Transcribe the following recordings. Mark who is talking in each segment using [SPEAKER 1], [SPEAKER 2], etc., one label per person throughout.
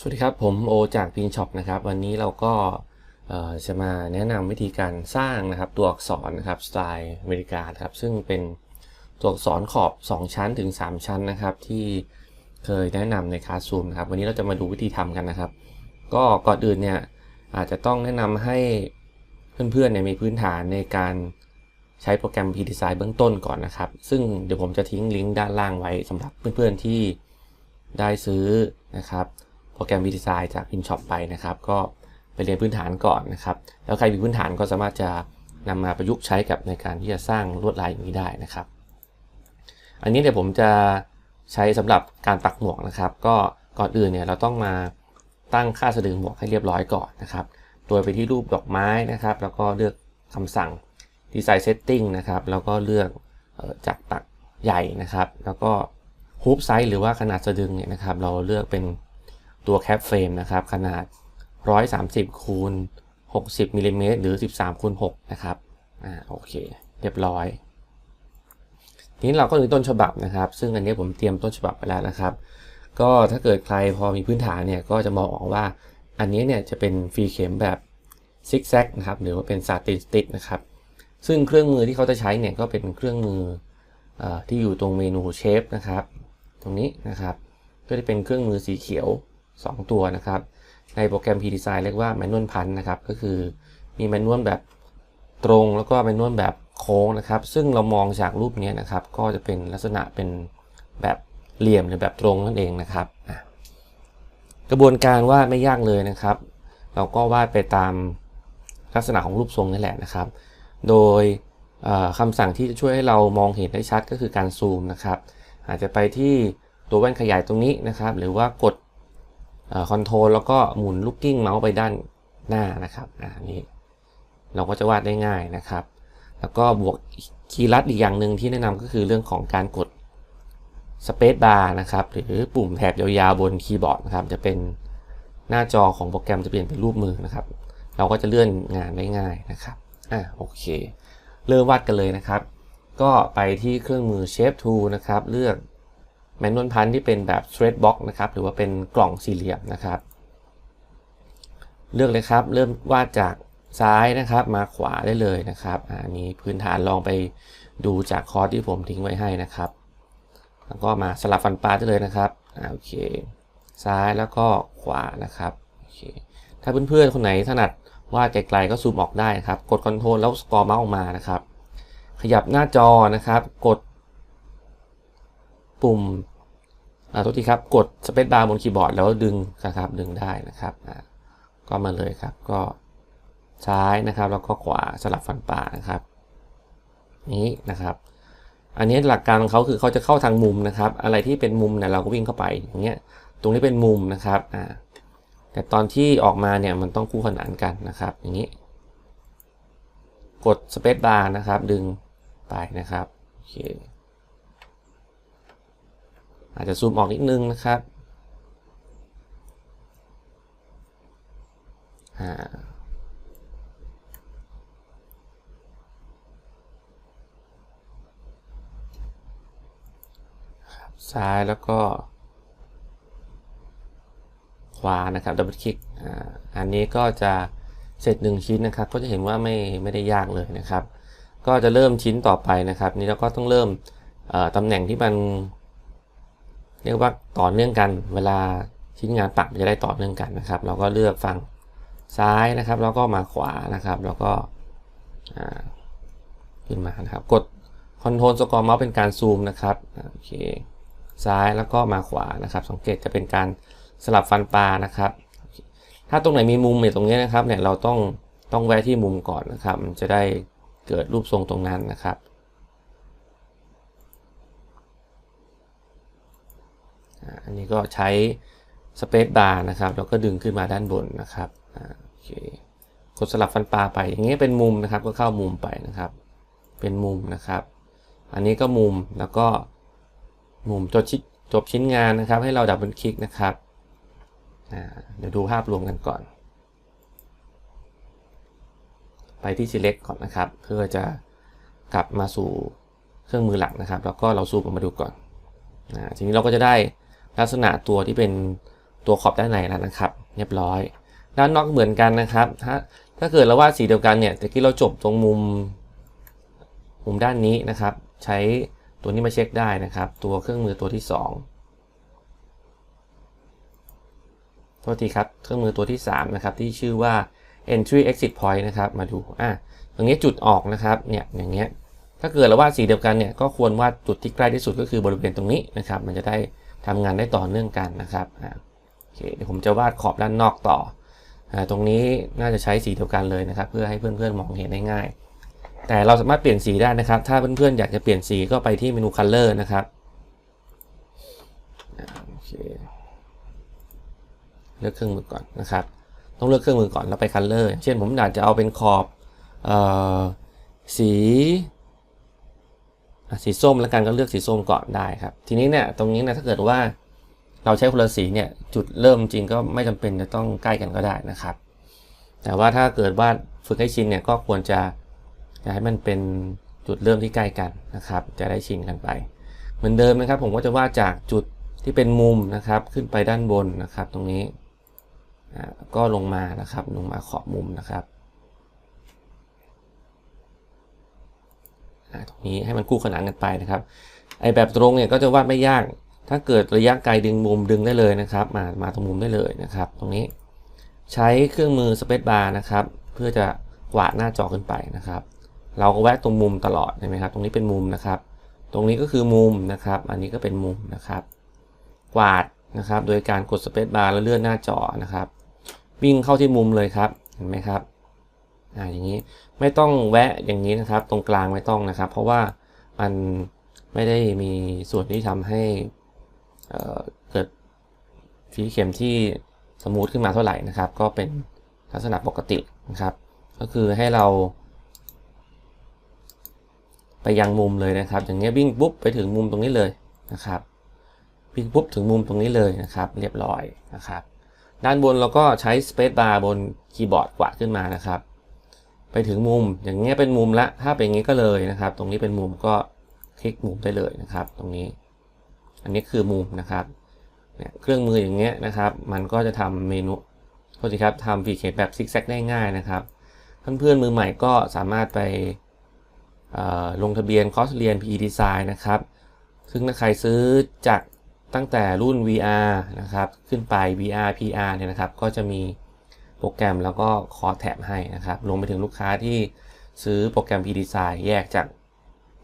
[SPEAKER 1] สวัสดีครับ ผมโอจากพินช็อปนะครับ วันนี้เราก็จะมาแนะนำวิธีการสร้างนะครับตัวอักษรนะครับสไตล์อเมริกาครับ ซึ่งเป็นตัวอักษรขอบ 2 ชั้นถึง 3 ชั้นนะครับ ที่เคยแนะนำในคลาสซูมนะครับ วันนี้เราจะมาดูวิธีทำกันนะครับ ก็ก่อนอื่นเนี่ยอาจจะต้องแนะนำให้เพื่อนๆเนี่ยมีพื้นฐานในการใช้โปรแกรม P-Design เบื้องต้นก่อนนะครับ ซึ่งเดี๋ยวผมจะทิ้งลิงก์ด้านล่างไว้สำหรับเพื่อนๆที่ได้ซื้อนะครับ โปรแกรม V-Design จาก PinShop ไปนะครับ ก็ไปเรียนพื้นฐานก่อนนะครับ แล้วใครมีพื้นฐานก็สามารถจะนำมาประยุกต์ใช้กับในการที่จะสร้างลวดลายอย่างนี้ได้นะครับ อันนี้เดี๋ยวผมจะใช้สำหรับการปักหมวกนะครับ ก็ก่อนอื่นเนี่ยเราต้องมาตั้งค่าสะดึงหมวกให้เรียบร้อยก่อนนะครับ โดยไปที่รูปดอกไม้นะครับ แล้วก็เลือกคำสั่ง Design Setting นะครับ แล้วก็เลือกจากปักใหญ่นะครับ แล้วก็ฮุบไซส์หรือว่าขนาดสะดึงเนี่ยนะครับ เราเลือกเป็น ตัวแคปเฟรมนะครับ ขนาด 130คูณ60มิลลิเมตรหรือ 13คูณ6นะครับ อ่า โอเค เรียบร้อย ทีนี้เราก็ถึงต้นฉบับนะครับ ซึ่งอันนี้ผมเตรียมต้นฉบับไปแล้วนะครับ ก็ถ้าเกิดใครพอมีพื้นฐานเนี่ย ก็จะมองออกว่า อันนี้เนี่ยจะเป็นฟรีเข็มแบบซิกแซกนะครับ หรือว่าเป็นซาตินสติกนะครับ ซึ่งเครื่องมือที่เขาจะใช้เนี่ยก็เป็นเครื่องมืออที่อยู่ตรงเมนูเชฟนะครับ ตรงนี้นะครับ ก็จะเป็นเครื่องมือสีเขียว 2 ตัวนะครับ ในโปรแกรม P-Design เรียกว่าแมนนวลพันนะครับ ก็คือมีแมนนวลแบบตรงแล้วก็แมนนวลแบบโค้งนะครับ ซึ่งเรามองจากรูปนี้นะครับ ก็จะเป็นลักษณะเป็นแบบเหลี่ยมหรือแบบตรงนั่นเองนะครับ กระบวนการวาดไม่ยากเลยนะครับ เราก็วาดไปตามลักษณะของรูปทรงนี่แหละนะครับ โดยเอ่อคำสั่งที่จะช่วยให้เรามองเห็นได้ชัดก็คือการซูมนะครับ อาจจะไปที่ตัวแว่นขยายตรงนี้นะครับ หรือว่ากด คอนโทรลแล้วก็หมุนลูกกิ้งเมาส์ไปด้านหน้านะครับอ่านี่เราก็จะวาดได้ง่ายนะครับ แล้วก็บวกคีย์ลัดอีกอย่างหนึ่งที่แนะนำก็คือเรื่องของการกดสเปซบาร์นะครับ หรือปุ่มแถบยาวๆบนคีย์บอร์ดนะครับ จะเป็นหน้าจอของโปรแกรมจะเปลี่ยนเป็นรูปมือนะครับ เราก็จะเลื่อนงานได้ง่ายนะครับ อ่าโอเค เริ่มวาดกันเลยนะครับ ก็ไปที่เครื่องมือ Shape Tool นะครับ เลือก แมนนวลพันที่เป็นแบบ thread box นะครับหรือว่าเป็นกล่องสี่เหลี่ยมนะครับ เลือกเลยครับ เริ่มวาดจากซ้ายนะครับมาขวาได้เลยนะครับอันนี้พื้นฐานลองไปดูจากคอร์สที่ผมทิ้งไว้ให้นะครับ แล้วก็มาสลับฟันปลาได้เลยนะครับอโอเค ซ้ายแล้วก็ขวานะครับโอเคถ้าเพื่อนๆคนไหนถนัดวาดไกลๆก็ซูมออกได้ครับ กดคอนโทรลแล้วสกอร์เมาส์ออกมานะครับ ขยับหน้าจอนะครับ กดปุ่ม อ่าตัวทีครับกดสเปซบาร์บนคีย์บอร์ดแล้วดึงนะครับดึงได้นะครับอ่าก็มาเลยครับก็ซ้ายนะครับแล้วก็ขวาสลับฟันปลานะครับ นี้นะครับ อันนี้หลักการของเขาคือเขาจะเข้าทางมุมนะครับ อะไรที่เป็นมุมเนี่ยเราก็วิ่งเข้าไปอย่างเงี้ยตรงนี้เป็นมุมนะครับอ่าแต่ตอนที่ออกมาเนี่ยมันต้องคู่ขนานกันนะครับ อย่างนี้ กดสเปซบาร์นะครับ ดึงไปนะครับโอเค อาจจะซูมออกนิดนึงนะครับซ้ายแล้วก็ ขวานะครับดับเบิลคลิกอันนี้ก็จะเสร็จ 1 ชิ้นนะครับ ก็จะเห็นว่าไม่ไม่ได้ยากเลยนะครับ ก็จะเริ่มชิ้นต่อไปนะครับ นี่เราก็ต้องเริ่มตำแหน่งที่มัน เรียกว่าต่อเนื่องกันเวลาชิ้นงานปักมันจะได้ต่อเนื่องกันนะครับ เราก็เลือกฝั่งซ้ายนะครับ แล้วก็มาขวานะครับ แล้วก็ขึ้นมานะครับ กดคอนโทรลสกอร์เมาส์เป็นการซูมนะครับโอเคซ้ายแล้วก็มาขวานะครับ สังเกตจะเป็นการสลับฟันปลานะครับ ถ้าตรงไหนมีมุมเนี่ยตรงนี้นะครับเนี่ยเราต้องต้องแวะที่มุมก่อนนะครับ มันจะได้เกิดรูปทรงตรงนั้นนะครับ อันนี้ก็ใช้สเปซบาร์นะครับแล้วก็ดึงขึ้นมาด้านบนนะครับโอเคกดสลับฟันปลาไป อย่างนี้เป็นมุมนะครับก็เข้ามุมไปนะครับ เป็นมุมนะครับ อันนี้ก็มุมแล้วก็มุมจบชิ้นจบชิ้นงานนะครับ ให้เราดับเบิลคลิกนะครับเดี๋ยวดูภาพรวมกันก่อน ไปที่ select ก่อนนะครับ เพื่อจะกลับมาสู่เครื่องมือหลักนะครับ แล้วก็เราซูมออกมาดูก่อนอทีนี้เราก็จะได้ ลักษณะตัวที่เป็นตัวขอบด้านในแล้วนะครับ เรียบร้อย ด้านนอกเหมือนกันนะครับ ถ้าถ้าเกิดเราวาดสีเดียวกันเนี่ยตะกี้เราจบตรงมุม มุมด้านนี้นะครับ ใช้ตัวนี้มาเช็คได้นะครับ ตัวเครื่องมือตัวที่2โทษทีครับ เครื่องมือตัวที่ 3 นะครับ ที่ชื่อว่า entry exit point นะครับ มาดู อะตรงนี้จุดออกนะครับ เนี่ย อย่างเงี้ย ถ้าเกิดเราวาดสีเดียวกันเนี่ย ก็ควรวาดจุดที่ใกล้ที่สุดก็คือบริเวณตรงนี้นะครับ มันจะได้ ทำงานได้ต่อเนื่องกันนะครับโอเคเดี๋ยวผมจะวาดขอบด้านนอกต่ออตรงนี้น่าจะใช้สีเดียวกันเลยนะครับ เพื่อให้เพื่อนๆมองเห็นได้ง่าย แต่เราสามารถเปลี่ยนสีได้นะครับ ถ้าเพื่อนๆอยากจะเปลี่ยนสีก็ไปที่เมนู color นะครับโอเคเลือกเครื่องมือก่อนนะครับ ต้องเลือกเครื่องมือก่อนแล้วไป color อย่างเช่นผมอาจจะเอาเป็นขอบออสี สีส้มแล้วกันก็เลือกสีส้มก่อนได้ครับ ทีนี้เนี่ยตรงนี้นะถ้าเกิดว่าเราใช้คนละสีเนี่ยจุดเริ่มจริงก็ไม่จำเป็นจะต้องใกล้กันก็ได้นะครับ แต่ว่าถ้าเกิดว่าฝึกให้ชินเนี่ยก็ควรจะจะให้มันเป็นจุดเริ่มที่ใกล้กันนะครับ จะได้ชินกันไป เหมือนเดิมนะครับ ผมก็จะวาดจากจุดที่เป็นมุมนะครับ ขึ้นไปด้านบนนะครับ ตรงนี้อ่าก็ลงมานะครับ ลงมาขอบมุมนะครับอ่า ตรงนี้ให้มันคู่ขนานกันไปนะครับ ไอแบบตรงเนี่ยก็จะวาดไม่ยาก ถ้าเกิดระยะไกลดึงมุมดึงได้เลยนะครับ มา มาตรงมุมได้เลยนะครับ ตรงนี้ใช้เครื่องมือสเปซบาร์นะครับ เพื่อจะกวาดหน้าจอขึ้นไปนะครับ เราก็แวะตรงมุมตลอดใช่ไหมครับ ตรงนี้เป็นมุมนะครับ ตรงนี้ก็คือมุมนะครับ อันนี้ก็เป็นมุมนะครับ กวาดนะครับ โดยการกดสเปซบาร์แล้วเลื่อนหน้าจอนะครับ วิ่งเข้าที่มุมเลยครับ เห็นไหมครับ อ่าอย่างนี้ไม่ต้องแวะอย่างนี้นะครับ ตรงกลางไม่ต้องนะครับ เพราะว่ามันไม่ได้มีส่วนที่ทำให้เเกิดฝีเข็มที่สมูทขึ้นมาเท่าไหร่นะครับ ก็เป็นลักษณะปกตินะครับ ก็คือให้เรา ไปยังมุมเลยนะครับ อย่างเงี้ยวิ่งปุ๊บไปถึงมุมตรงนี้เลยนะครับวิ่งปุ๊บถึงมุมตรงนี้เลยนะครับ เรียบร้อยนะครับ ด้านบนเราก็ใช้ Space Bar บนคีย์บอร์ดกวาดขึ้นมานะครับ ไปถึงมุมอย่างเงี้ยเป็นมุมละ ถ้าเป็นอย่างงี้ก็เลยนะครับ ตรงนี้เป็นมุมก็คลิกมุมได้เลยนะครับ ตรงนี้ อันนี้คือมุมนะครับเนี่ยเครื่องมืออย่างเงี้ยนะครับ มันก็จะทำเมนูโทษทีครับทำฟีเกตแบบซิกแซกได้ง่ายนะครับ เพื่อนๆมือใหม่ก็สามารถไปลงทะเบียนคอร์สเรียน PE Design นะครับ ซึ่งถ้าใครซื้อจากตั้งแต่รุ่น VR นะครับ ขึ้นไป VR PR เนี่ยนะครับ ก็จะมี โปรแกรมแล้วก็คอร์สแถมให้นะครับรวมไปถึงลูกค้าที่ซื้อโปรแกรม P Design แยกจาก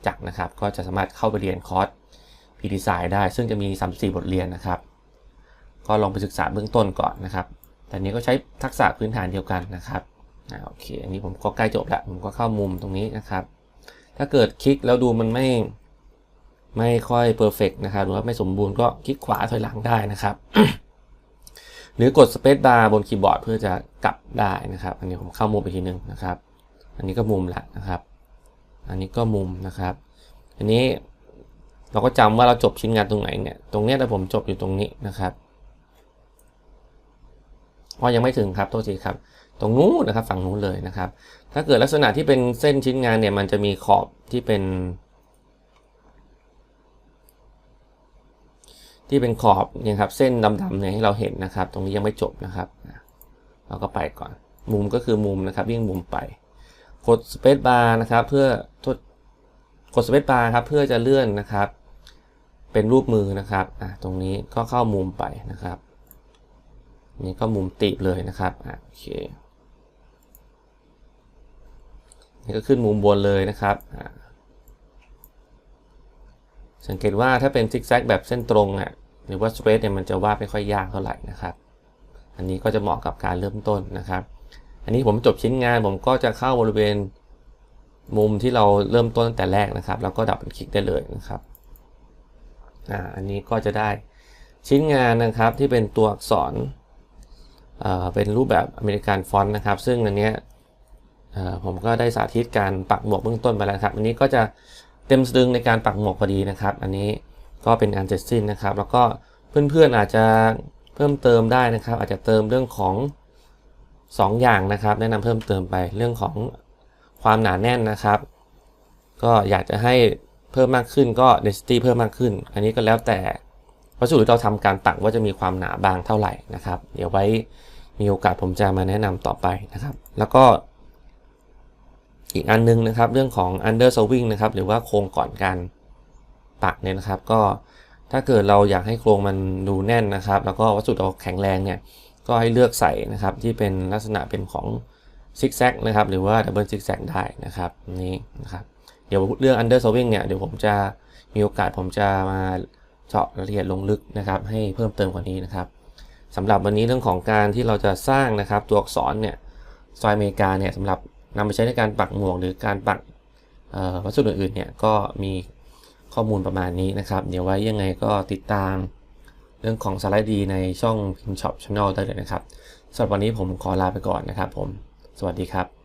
[SPEAKER 1] จากนะครับ ก็จะสามารถเข้าไปเรียนคอร์ส P Design ได้ ซึ่งจะมี 34 บทเรียนนะครับ ก็ลองไปศึกษาเบื้องต้นก่อนนะครับ แต่นี้ก็ใช้ทักษะพื้นฐานเดียวกันนะครับอ่าโอเค อันนี้ผมก็ใกล้จบล้วผมก็เข้ามุมตรงนี้นะครับ ถ้าเกิดคลิกแล้วดูมันไม่ไม่ค่อยเพอร์เฟกนะครับ หรือว่าไม่สมบูรณ์ก็คลิกขวาถอยหลังได้นะครับ หรือกดสเปซบาร์บนคีย์บอร์ดเพื่อจะกลับได้นะครับ อันนี้ผมเข้ามุมไปทีนึงนะครับ อันนี้ก็มุมละนะครับ อันนี้ก็มุมนะครับ อันนี้เราก็จำว่าเราจบชิ้นงานตรงไหนเนี่ย ตรงเนี้ยแต่ผมจบอยู่ตรงนี้นะครับเพราะยังไม่ถึงครับโทษทีครับ ตรงนู้นนะครับฝั่งนู้นเลยนะครับ ถ้าเกิดลักษณะที่เป็นเส้นชิ้นงานเนี่ยมันจะมีขอบที่เป็น ที่เป็นขอบเนี่ยครับเส้นดำๆเนี่ยให้เราเห็นนะครับ ตรงนี้ยังไม่จบนะครับ เราก็ไปก่อน มุมก็คือมุมนะครับวิ่งมุมไป กด space bar นะครับ เพื่อกด space bar ครับเพื่อจะเลื่อนนะครับ เป็นรูปมือนะครับอะตรงนี้ก็เข้ามุมไปนะครับ นี่ก็มุมตีบเลยนะครับอะโอเคนี่ก็ขึ้นมุมบนเลยนะครับอะ สังเกตว่าถ้าเป็นซิกแซกแบบเส้นตรงอะหรือว่าสเปซเนี่ยมันจะวาดไม่ค่อยยากเท่าไหร่นะครับ อันนี้ก็จะเหมาะกับการเริ่มต้นนะครับ อันนี้ผมจบชิ้นงานผมก็จะเข้าบริเวณมุมที่เราเริ่มต้นตั้งแต่แรกนะครับ แล้วก็ดับเป็นคลิกได้เลยนะครับอ่าอันนี้ก็จะได้ชิ้นงานนะครับที่เป็นตัวอักษรเอ่อเป็นรูปแบบอเมริกันฟอนต์นะครับ ซึ่งอันเนี้ยเอ่อผมก็ได้สาธิตการปักหมวกเบื้องต้นไปแล้วครับ อันนี้ก็จะ เต็มสตรึงในการปักหมวกพอดีนะครับ อันนี้ก็เป็นอันเสร็จสิ้นนะครับ แล้วก็เพื่อนๆอาจจะเพิ่มเติมได้นะครับ อาจจะเติมเรื่องของ 2 อย่างนะครับ แนะนำเพิ่มเติมไปเรื่องของความหนาแน่นนะครับ ก็อยากจะให้เพิ่มมากขึ้นก็ density เพิ่มมากขึ้น อันนี้ก็แล้วแต่วัสดุที่เราทำการปักว่าจะมีความหนาบางเท่าไหร่นะครับ เดี๋ยวไว้มีโอกาสผมจะมาแนะนำต่อไปนะครับ แล้วก็ อีกอันนึงนะครับ เรื่องของ under sewing นะครับ หรือว่าโครงก่อนการปักเนี่ยนะครับ ก็ถ้าเกิดเราอยากให้โครงมันดูแน่นนะครับ แล้วก็วัสดุเราแข็งแรงเนี่ย ก็ให้เลือกใส่นะครับที่เป็นลักษณะเป็นของซิกแซกนะครับ หรือว่าดับเบิลซิกแซกได้นะครับนี่นะครับเดี๋ยวเรื่อง under sewing เนี่ยเดี๋ยวผมจะมีโอกาสผมจะมาเจาะรายละเอียดลงลึกนะครับ ให้เพิ่มเติมกว่านี้นะครับสำหรับวันนี้เรื่องของการที่เราจะสร้างนะครับ ตัวอักษรเนี่ยซอยอเมริกาเนี่ยสำหรับ นำไปใช้ในการปักหมวกหรือการปักวัสดุอื่นๆเนี่ยก็มีข้อมูลประมาณนี้นะครับ เดี๋ยวไว้ยังไงก็ติดตามเรื่องของสไลด์ดีในช่องพิมช็อปช h a n n e l ได้เลยนะครับสำหรับวันนี้ผมขอลาไปก่อนนะครับผม สวัสดีครับ